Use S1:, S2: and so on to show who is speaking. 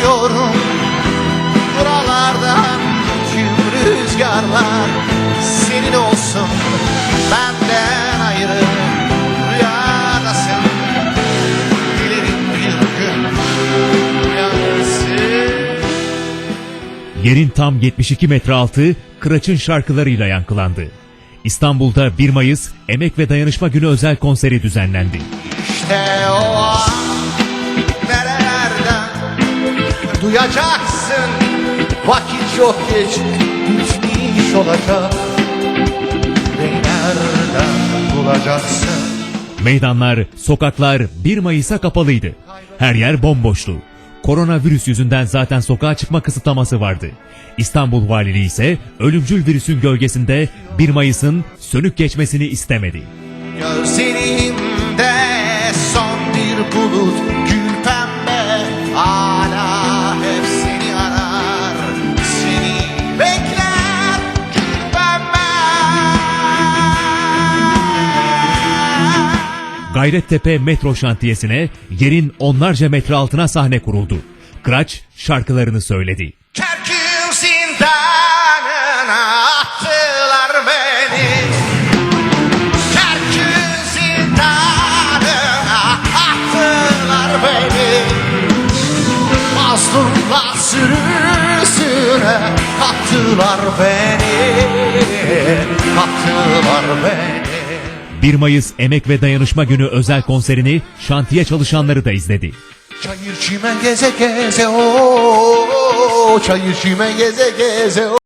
S1: istiyorum Buralardan tüm rüzgarlar senin olsun Benden ayrı rüyadasın Dilerim bir gün
S2: Yerin tam 72 metre altı Kıraç'ın şarkılarıyla yankılandı. İstanbul'da 1 Mayıs Emek ve Dayanışma Günü özel konseri düzenlendi.
S1: İşte o an duyacaksın Vakit çok geç bitmiş olacak Beni nereden bulacaksın
S2: Meydanlar, sokaklar 1 Mayıs'a kapalıydı. Her yer bomboştu. Koronavirüs yüzünden zaten sokağa çıkma kısıtlaması vardı. İstanbul Valiliği ise ölümcül virüsün gölgesinde 1 Mayıs'ın sönük geçmesini istemedi.
S1: Gözlerimde son bir bulut gül pembe Hala
S2: Gayrettepe metro şantiyesine yerin onlarca metre altına sahne kuruldu. Kıraç şarkılarını söyledi.
S1: Kerkük zindanına attılar beni Kerkük zindanına attılar beni Mazlumlar sürüsüne kattılar beni
S2: 1 Mayıs Emek ve Dayanışma Günü özel konserini şantiye çalışanları da izledi.
S1: Çayır çimen geze geze o Çayır çimen geze geze o